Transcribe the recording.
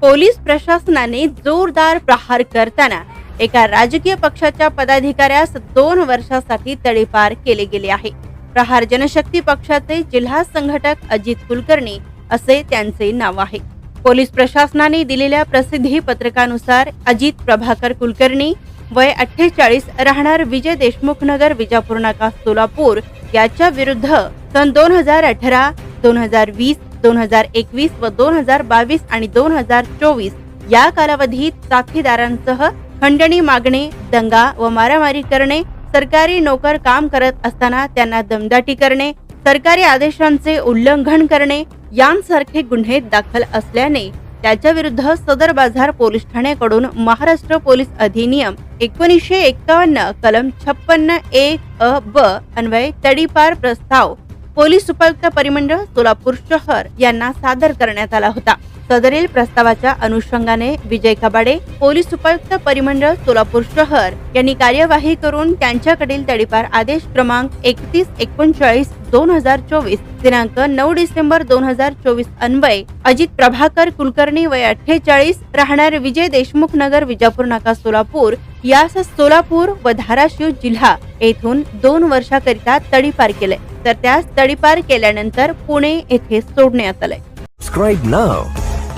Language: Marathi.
पोलीस प्रशासनाने जोरदार प्रहार करताना एका राजकीय पक्षाच्या पदाधिकाऱ्यास दोन वर्षासाठी तडीपार केले गेले आहे. प्रहार जनशक्ती पक्षाचे जिल्हा संघटक अजित कुलकर्णी असे त्यांचे नाव आहे. पोलीस प्रशासनाने दिलेल्या प्रसिद्धी पत्रकानुसार अजित प्रभाकर कुलकर्णी वय अठ्ठेचाळीस राहणार विजय देशमुख नगर विजापूर नाका सोलापूर याच्या विरुद्ध सन दोन हजार अठरा दोन हजार वीस दोन हजार एकवीस व दोन हजार बावीस आणि दोन हजार चोवीस या कालावधीत साथीदारांसह खंडणी मागणे दंगा व मारामारी करणे सरकारी नोकर काम करत असताना त्यांना दमदाटी करणे सरकारी आदेशांचे उल्लंघन करणे यांसारखे गुन्हे दाखल असल्याने त्याच्या विरुद्ध सदर बाजार पोलीस ठाण्याकडून महाराष्ट्र पोलीस अधिनियम एकोणीसशे एक्कावन्न कलम छप्पन्न एक अ ब अन्वये तडीपार प्रस्ताव पोलीस उपायुक्त परिमंडळ सोलापूर शहर यांना सादर करण्यात आला होता. सदरील प्रस्तावाच्या अनुषंगाने विजय कबाडे पोलीस उपायुक्त परिमंडळ सोलापूर शहर यांनी कार्यवाही करून त्यांच्याकडील तडीपार आदेश क्रमांक एकतीस एकोणचाळीस दोन हजार चोवीस दिनांक नऊ डिसेंबर दोन हजार चोवीस अन्वय अजित प्रभाकर कुलकर्णी वय अठ्ठेचाळीस राहणार विजय देशमुख नगर विजापूर नाका सोलापूर यास सोलापूर व धाराशिव जिल्हा येथून दोन वर्षाकरिता तडीपार केले तर त्यास तडीपार केल्यानंतर पुणे येथे सोडण्यात आले Subscribe now